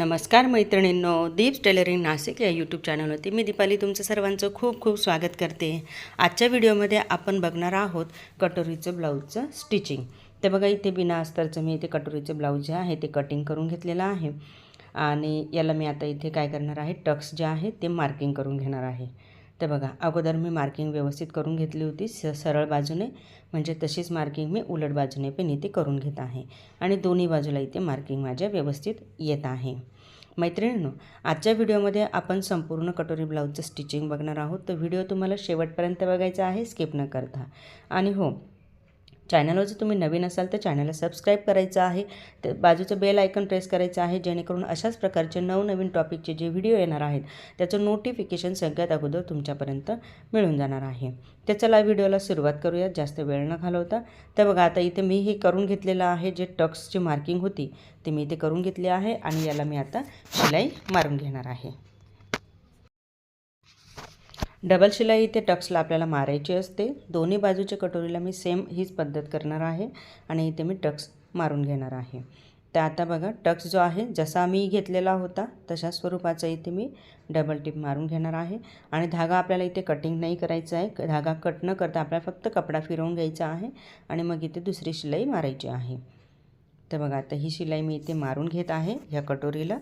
नमस्कार मैत्रिणींनो दीप्स टेलरिंग नाशिक या यूट्यूब चॅनलवरती मी दीपाली तुमचं सर्वांचं खूप खूप स्वागत करते. आजच्या व्हिडिओमध्ये आपण बघणार आहोत कटोरीचं ब्लाऊजचं स्टिचिंग ते बघा इथे बिना अस्तरचं मी इथे कटोरीचं ब्लाऊज जे आहे ते कटिंग करून घेतलेलं आहे. आणि याला मी आता इथे काय करणार आहे टक्स जे आहे ते मार्किंग करून घेणार आहे. तर बघा अगोदर मी मार्किंग व्यवस्थित करून घेतली होती स सरळ बाजूने. म्हणजे तशीच मार्किंग मी उलट बाजूने पण इथे करून घेत आहे. आणि दोन्ही बाजूला इथे मार्किंग माझ्या व्यवस्थित येत आहे. मैत्रिणींनो आजच्या व्हिडिओमध्ये आपण संपूर्ण कटोरी ब्लाऊजचं स्टिचिंग बघणार आहोत. तर व्हिडिओ तुम्हाला शेवटपर्यंत बघायचा आहे स्किप न करता. आणि हो चॅनलवर जर तुम्ही नवीन असाल तर चॅनलला सबस्क्राईब करायचं आहे. तर बाजूचं बेल आयकन प्रेस करायचं आहे जेणेकरून अशाच प्रकारचे नवनवीन टॉपिकचे जे व्हिडिओ येणार आहेत त्याचं नोटिफिकेशन सगळ्यात अगोदर तुमच्यापर्यंत मिळून जाणार आहे. तर चला व्हिडिओला सुरुवात करूयात जास्त वेळ न घालवता. तर बघा आता इथे मी हे करून घेतलेलं आहे जे टक्सची मार्किंग होती ते मी इथे करून घेतली आहे आणि याला मी आता शिलाई मारून घेणार आहे. डबल शिलाई इथे टक्सला आपल्याला मारायची असते. दोन्ही बाजूच्या कटोरीला मी सेम हीच पद्धत करणार आहे आणि इथे मी टक्स मारून घेणार आहे. तर आता बघा टक्स जो आहे जसा मी घेतलेला होता तशा स्वरूपाचा इथे मी डबल टिप मारून घेणार आहे. आणि धागा आपल्याला इथे कटिंग नाही करायचं आहे. धागा कट न करता आपल्याला फक्त कपडा फिरवून घ्यायचा आहे आणि मग इथे दुसरी शिलाई मारायची आहे. तर बघा आता ही शिलाई मी इथे मारून घेत आहे ह्या कटोरीला.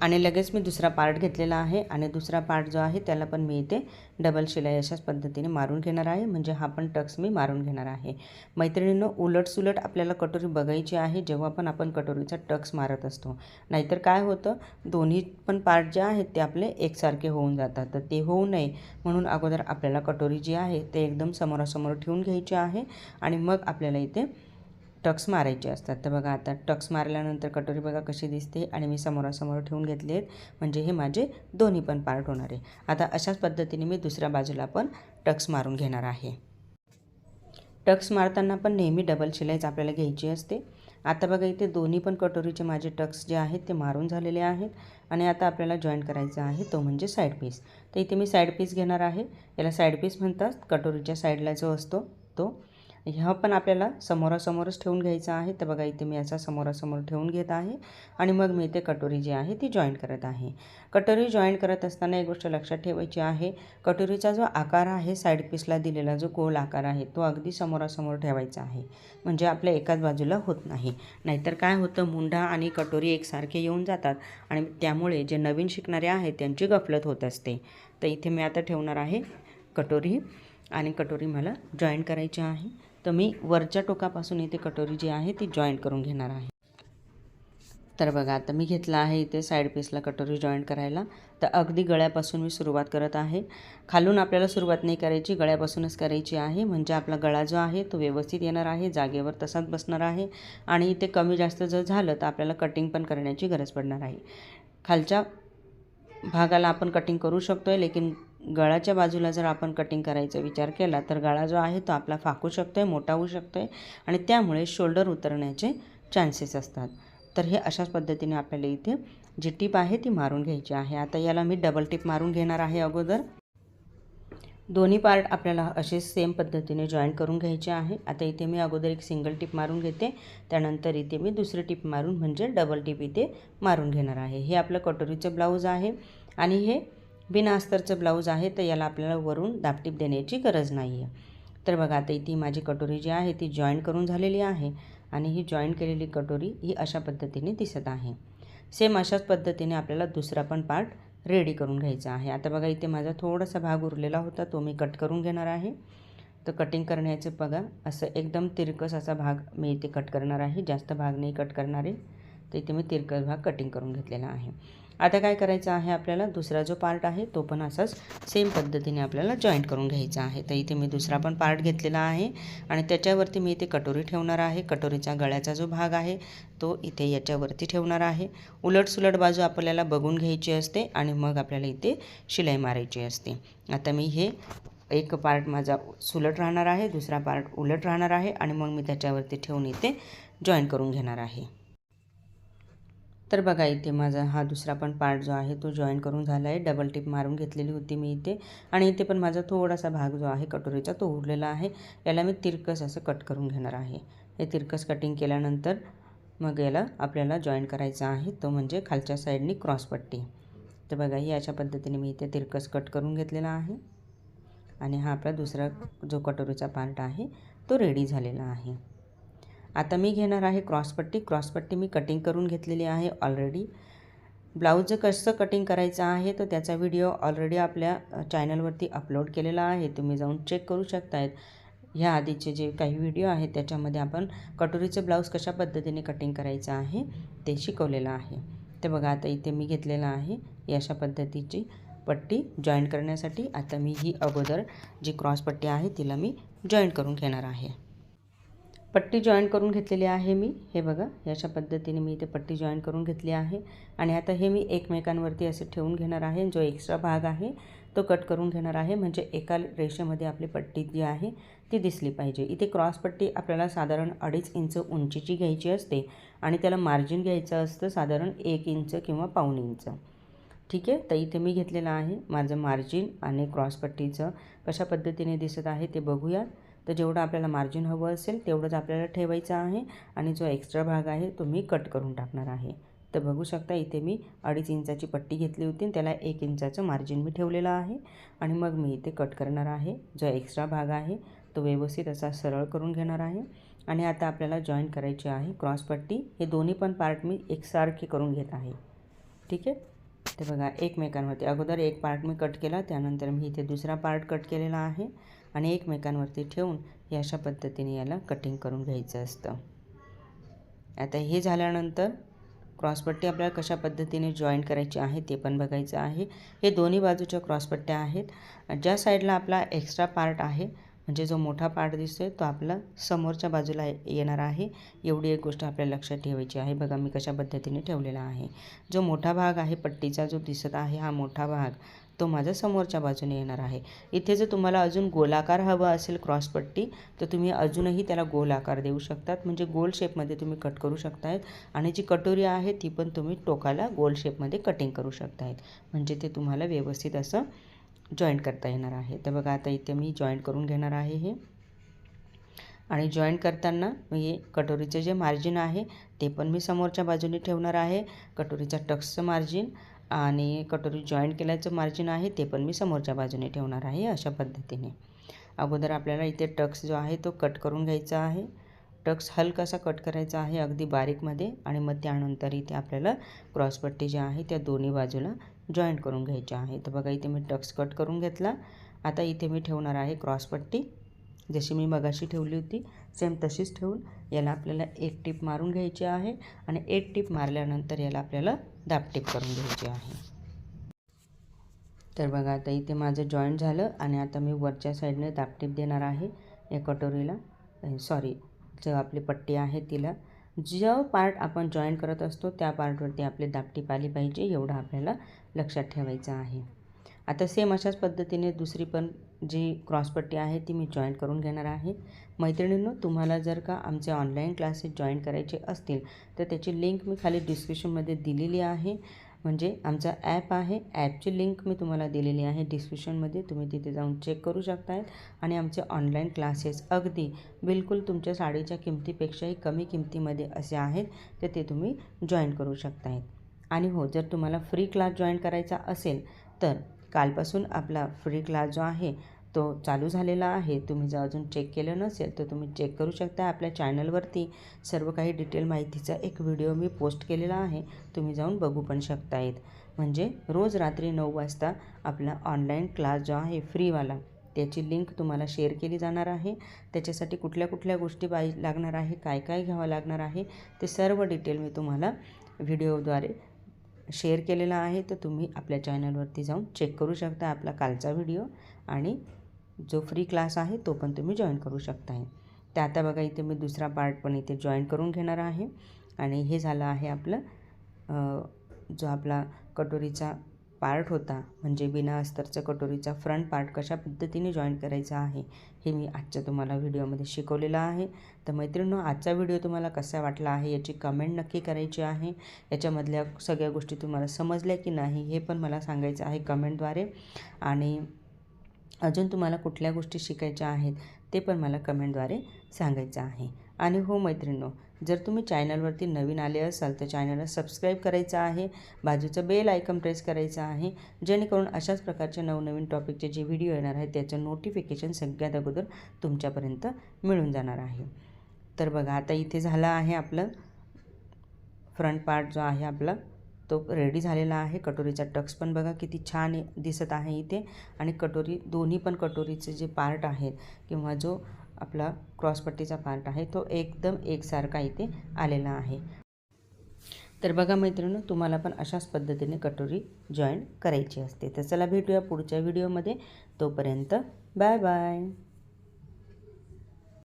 आणि लगेच मी दुसरा पार्ट घेतलेला आहे आणि दुसरा पार्ट जो आहे त्याला पण मी इथे डबल शिलाई अशाच पद्धतीने मारून घेणार आहे. म्हणजे हा पण टक्स मी मारून घेणार आहे. मैत्रिणींनो उलटसुलट आपल्याला कटोरी बघायची आहे जेव्हा पण आपण कटोरीचा टक्स मारत असतो. नाहीतर काय होतं? दोन्ही पण पार्ट जे आहेत ते आपले एकसारखे होऊन जातात. तर ते होऊ नये म्हणून अगोदर आपल्याला कटोरी जी आहे ते एकदम समोरासमोर ठेवून घ्यायची आहे आणि मग आपल्याला इथे टक्स मारायचे असतात. तर बघा आता टक्स मारल्यानंतर कटोरी बघा कशी दिसते आणि मी समोरासमोर ठेवून घेतले आहेत म्हणजे हे माझे दोन्ही पण पार्ट होणार आहे. आता अशाच पद्धतीने मी दुसऱ्या बाजूला पण टक्स मारून घेणार आहे. टक्स मारताना पण नेहमी डबल शिलाईच आपल्याला घ्यायची असते. आता बघा इथे दोन्ही पण कटोरीचे माझे टक्स जे आहेत ते मारून झालेले आहेत. आणि आता आपल्याला जॉईन करायचं आहे तो म्हणजे साईड पीस तर इथे मी साईड पीस घेणार आहे. याला साईड पीस म्हणतात. कटोरीच्या साईडला जो असतो तो ह्या पण आपल्याला समोरासमोरच ठेवून घ्यायचा आहे. तर बघा इथे मी याचा समोरासमोर ठेवून घेत आहे आणि मग मी इथे कटोरी जी आहे ती जॉईन करत आहे. कटोरी जॉईन करत असताना एक गोष्ट लक्षात ठेवायची आहे. कटोरीचा जो आकार आहे साईड पीसला दिलेला जो गोल आकार आहे तो अगदी समोरासमोर ठेवायचा आहे. म्हणजे आपल्या एकाच बाजूला होत नाही. नाहीतर काय होतं मुंढा आणि कटोरी एकसारखे येऊन जातात आणि त्यामुळे जे नवीन शिकणारे आहेत त्यांची गफलत होत असते. तर इथे मी आता ठेवणार आहे कटोरी आणि कटोरी मला जॉईन करायची आहे. तर मी वरच्या टोकापासून इथे कटोरी जी आहे ती जॉईंट करून घेणार आहे. तर बघा आता मी घेतला आहे इथे साईड पीसला कटोरी जॉईन करायला. तर अगदी गळ्यापासून मी सुरुवात करत आहे. खालून आपल्याला सुरुवात नाही करायची गळ्यापासूनच करायची आहे. म्हणजे आपला गळा जो आहे तो व्यवस्थित येणार आहे जागेवर तसाच बसणार आहे. आणि इथे कमी जास्त जर झालं तर आपल्याला कटिंग पण करण्याची गरज पडणार आहे. खालच्या भागाला आपण कटिंग करू शकतो आहे लेकिन गळाच्या बाजूला जर आपण कटिंग करायचा विचार केला तर गळा जो आहे तो आपला फाकू शकतो आहे मोठा होऊ शकतो आहे आणि त्यामुळे शोल्डर उतरण्याचे चान्सेस असतात. तर हे अशाच पद्धतीने आपल्याला इथे जी टीप आहे ती मारून घ्यायची आहे. आता याला मी डबल टीप मारून घेणार आहे अगोदर. दोन्ही पार्ट आपल्याला असे सेम पद्धतीने जॉईन करून घ्यायचे आहे. आता इथे मी अगोदर एक सिंगल टिप मारून घेते. त्यानंतर इथे मी दुसरी टिप मारून म्हणजे डबल टिप इथे मारून घेणार आहे. हे आपलं कटोरीचं ब्लाऊज आहे. आणि हे बिनास्तरचं ब्लाऊज आहे तर याला आपल्याला वरून दापटीप देण्याची गरज नाही आहे तर बघा आता इथे माझी कटोरी जी आहे ती जॉईन करून झालेली आहे आणि ही जॉईन केलेली कटोरी ही अशा पद्धतीने दिसत आहे. सेम अशाच पद्धतीने आपल्याला दुसरा पण पार्ट रेडी करून घ्यायचा आहे. आता बघा इथे माझा थोडासा भाग उरलेला होता तो मी कट करून घेणार आहे. तर कटिंग करण्याचं बघा असं एकदम तिरकस असा भाग मी इथे कट करणार आहे. जास्त भाग नाही कट करणार. आहे तर इथे मी तिरकस भाग कटिंग करून घेतलेला आहे. आता काय करायचं आहे आपल्याला? दुसरा जो पार्ट आहे तो पण असाच सेम पद्धतीने आपल्याला जॉईंट करून घ्यायचा आहे. तर इथे मी दुसरा पण पार्ट घेतलेला आहे आणि त्याच्यावरती मी इथे कटोरी ठेवणार आहे. कटोरीचा गळ्याचा जो भाग आहे तो इथे याच्यावरती ठेवणार आहे. उलटसुलट बाजू आपल्याला बघून घ्यायची असते आणि मग आपल्याला इथे शिलाई मारायची असते. आता मी हे एक पार्ट माझा सुलट राहणार आहे दुसरा पार्ट उलट राहणार आहे आणि मग मी त्याच्यावरती ठेवून इथे जॉईन करून घेणार आहे. तर बघा इथे माझा हा दुसरा पण पार्ट जो आहे तो जॉईन करून झाला आहे डबल टिप मारून घेतलेली होती मी इथे. आणि इथे पण माझा थोडासा भाग जो आहे कटोरीचा तो उरलेला आहे. याला मी तिरकस असं कट करून घेणार आहे. हे तिरकस कटिंग केल्यानंतर मग याला आपल्याला जॉईन करायचा आहे तो म्हणजे खालच्या साईडनी क्रॉसपट्टी तर बघा ही अशा पद्धतीने मी इथे तिरकस कट करून घेतलेला आहे. आणि हा आपला दुसरा जो कटोरीचा पार्ट आहे तो रेडी झालेला आहे. आता मी घेणार आहे क्रॉसपट्टी क्रॉसपट्टी मी कटिंग करून घेतलेली आहे ऑलरेडी ब्लाऊज कसं कटिंग करायचं आहे तर त्याचा व्हिडिओ ऑलरेडी आपल्या चॅनलवरती अपलोड केलेला आहे. तुम्ही जाऊन चेक करू शकतायत. ह्या आधीचे जे काही व्हिडिओ आहेत त्याच्यामध्ये आपण कटोरीचं ब्लाऊज कशा पद्धतीने कटिंग करायचं आहे ते शिकवलेलं आहे. तर बघा आता इथे मी घेतलेलं आहे अशा पद्धतीची पट्टी जॉईन करण्यासाठी. आता मी ही अगोदर जी क्रॉस पट्टी आहे तिला मी जॉईन करून घेणार आहे. पट्टी जॉईन करून घेतलेली आहे मी. हे बघा याच्या अशा पद्धतीने मी इथे पट्टी जॉईन करून घेतली आहे. आणि आता हे मी एकमेकांवरती असे ठेवून घेणार आहे. जो एक्स्ट्रा भाग आहे तो कट करून घेणार आहे. म्हणजे एका रेषेमध्ये आपली पट्टी जी आहे ती दिसली पाहिजे. इथे क्रॉस पट्टी आपल्याला साधारण अडीच इंच उंचीची घ्यायची असते. आणि त्याला मार्जिन घ्यायचं असतं साधारण एक इंच किंवा पाऊण इंच. ठीक आहे? तर इथे मी घेतलेलं आहे माझं मार्जिन आणि क्रॉसपट्टीचं कशा पद्धतीने दिसत आहे ते बघूया तर जेवढं आपल्याला मार्जिन हवं असेल तेवढंच आपल्याला ठेवायचं आहे आणि जो एक्स्ट्रा भाग आहे तो मी कट करून टाकणार आहे. तर बघू शकता इथे मी अडीच इंचाची पट्टी घेतली होती आणि त्याला एक इंचाचं मार्जिन मी ठेवलेलं आहे. आणि मग मी इथे कट करणार आहे. जो एक्स्ट्रा भाग आहे तो व्यवस्थित असा सरळ करून घेणार आहे. आणि आता आपल्याला जॉईन करायची आहे क्रॉसपट्टी हे दोन्ही पण पार्ट मी एकसारखे करून घेत आहे. ठीक आहे? तर बघा एकमेकांवरती. अगोदर एक पार्ट मी कट केला त्यानंतर मी इथे दुसरा पार्ट कट केलेला आहे. आणि एकमेकांवरती ठेवून हे अशा पद्धतीने याला कटिंग करून घ्यायचं असतं. आता हे झाल्यानंतर क्रॉसपट्टी आपल्याला कशा पद्धतीने जॉईन करायची आहे ते पण बघायचं आहे. हे दोन्ही बाजूच्या क्रॉसपट्ट्या आहेत. ज्या साईडला आपला एक्स्ट्रा पार्ट आहे म्हणजे जो मोठा पार्ट दिसतो आहे तो आपला समोरच्या बाजूला येणार आहे. एवढी एक गोष्ट आपल्याला लक्षात ठेवायची आहे. बघा मी कशा पद्धतीने ठेवलेला आहे. जो मोठा भाग आहे पट्टीचा जो दिसत आहे हा मोठा भाग. तो माझा समोरच्या बाजूने येणार आहे. इथे जर तुम्हाला अजून गोलाकार हवा असेल क्रॉसपट्टी तर तुम्ही अजूनही त्याला गोलाकार देऊ शकतात. म्हणजे गोल शेपमध्ये तुम्ही कट करू शकतायत. आणि जी कटोरी आहे ती पण तुम्ही टोकाला गोल शेपमध्ये कटिंग करू शकतायत. म्हणजे ते तुम्हाला व्यवस्थित असं जॉईंट करता येणार आहे. तर बघा आता इथे मी जॉईंट करून घेणार आहे हे. आणि जॉईंट करताना हे कटोरीचं जे मार्जिन आहे ते पण मी समोरच्या बाजूने ठेवणार आहे. कटोरीचा टक्सचं मार्जिन आणि कटोरी जॉईंट केल्याचं मार्जिन आहे ते पण मी समोरच्या बाजूने ठेवणार आहे अशा पद्धतीने. अगोदर आपल्याला इथे टक्स जो आहे तो कट करून घ्यायचा आहे. टक्स हलकासा कट करायचा आहे अगदी बारीकमध्ये आणि मग त्यानंतर इथे आपल्याला क्रॉसपट्टी जी आहे त्या दोन्ही बाजूला जॉईंट करून घ्यायची आहे. तर बघा इथे मी टक्स कट करून घेतला. आता इथे मी ठेवणार आहे क्रॉसपट्टी जशी मी मगाशी ठेवली होती सेम तशीच ठेवून याला आपल्याला एक टिप मारून घ्यायची आहे आणि एक टीप मारल्यानंतर याला आपल्याला दाबटीप करून घ्यायची आहे. तर बघा आता इथे माझं जॉईंट झालं आणि आता मी वरच्या साईडने दाबटीप देणार आहे या कटोरीला. सॉरी जो आपली पट्टी आहे तिला. जो पार्ट आपण जॉईन करत असतो त्या पार्टवरती आपली दापटीप आली पाहिजे एवढं आपल्याला लक्षात ठेवायचं आहे. आता सेम अशाच पद्धतीने दुसरी पण जी क्रॉसपट्टी आहे ती मी जॉईन करून घेणार आहे. मैत्रिणींनो तुम्हाला जर का आमचे ऑनलाईन क्लासेस जॉईन करायचे असतील तर त्याची लिंक मी खाली डिस्क्रिप्शनमध्ये दिलेली आहे. म्हणजे आमचा ॲप आहे ॲपची लिंक मी तुम्हाला दिलेली आहे डिस्क्रिप्शनमध्ये तुम्ही तिथे जाऊन चेक करू शकतायत आणि आमचे ऑनलाईन क्लासेस अगदी बिलकुल तुमच्या साडीच्या किमतीपेक्षाही कमी किमतीमध्ये असे आहेत तर ते तुम्ही जॉईन करू शकतायत आणि हो जर तुम्हाला फ्री क्लास जॉईन करायचा असेल तर कालपासून आपला फ्री क्लास जो आहे तो चालू झालेला आहे. तुम्ही जर अजून चेक केलं नसेल तर तुम्ही चेक करू शकता आपल्या चॅनलवरती सर्व काही डिटेल माहितीचा एक व्हिडिओ मी पोस्ट केलेला आहे. तुम्ही जाऊन बघू पण शकतायत. म्हणजे रोज रात्री नऊ वाजता आपला ऑनलाईन क्लास जो आहे फ्रीवाला त्याची लिंक तुम्हाला शेअर केली जाणार आहे. त्याच्यासाठी कुठल्या कुठल्या गोष्टी पाहि लागणार आहे काय काय घ्यावं लागणार आहे ते सर्व डिटेल मी तुम्हाला व्हिडिओद्वारे शेअर केलेला आहे तर तुम्ही आपल्या चॅनलवरती जाऊन चेक करू शकता आपला कालचा व्हिडिओ आणि जो फ्री क्लास आहे तो पण तुम्ही जॉईन करू शकता आहे तर आता बघा इथे मी दुसरा पार्ट पण इथे जॉईन करून घेणार आहे. आणि हे झालं आहे आपलं जो आपला कटोरीचा पार्ट होता. म्हणजे बिना अस्तरचं कटोरीचा फ्रंट पार्ट कशा पद्धतीने जॉईन करायचा आहे हे मी आजच्या तुम्हाला व्हिडिओमध्ये शिकवलेलं आहे. तर मैत्रिणींनो आजचा व्हिडिओ तुम्हाला कसा वाटला आहे याची कमेंट नक्की करायची आहे. याच्यामधल्या सगळ्या गोष्टी तुम्हाला समजल्या की नाही हे पण मला सांगायचं आहे कमेंटद्वारे आणि अजून तुम्हाला कुठल्या गोष्टी शिकायच्या आहेत ते पण मला कमेंटद्वारे सांगायचं आहे. आणि हो मैत्रिणींनो जर तुम्ही चॅनलवरती नवीन आले असाल तर चॅनलला सबस्क्राईब करायचं आहे बाजूचं बेल आयकन प्रेस करायचं आहे जेणेकरून अशाच प्रकारचे नवनवीन टॉपिकचे जे व्हिडिओ येणार आहेत त्याचं नोटिफिकेशन सगळ्यात अगोदर तुमच्यापर्यंत मिळून जाणार आहे. तर बघा आता इथे झालं आहे आपलं फ्रंट पार्ट जो आहे आपला तो रेडी झालेला आहे. कटोरीचा टक्स पण बघा किती छान दिसत आहे इथे. आणि कटोरी दोन्ही पण कटोरीचे जे पार्ट आहेत किंवा जो आपला क्रॉसपट्टीचा पार्ट आहे. तो एकदम एकसारखा इथे आलेला आहे. तर बघा मैत्रिणी तुम्हाला पण अशाच पद्धतीने कटोरी जॉईन करायची असते. तर चला भेटूया पुढच्या व्हिडिओमध्ये तोपर्यंत बाय बाय